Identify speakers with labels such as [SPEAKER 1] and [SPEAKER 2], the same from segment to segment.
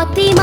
[SPEAKER 1] Fathima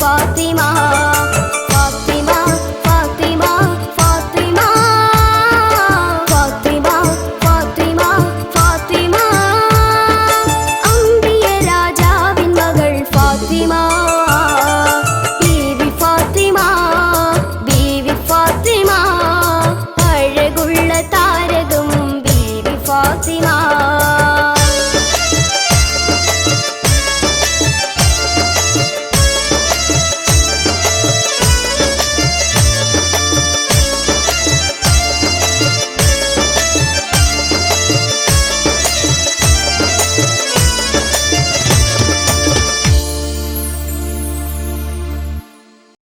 [SPEAKER 1] Fathima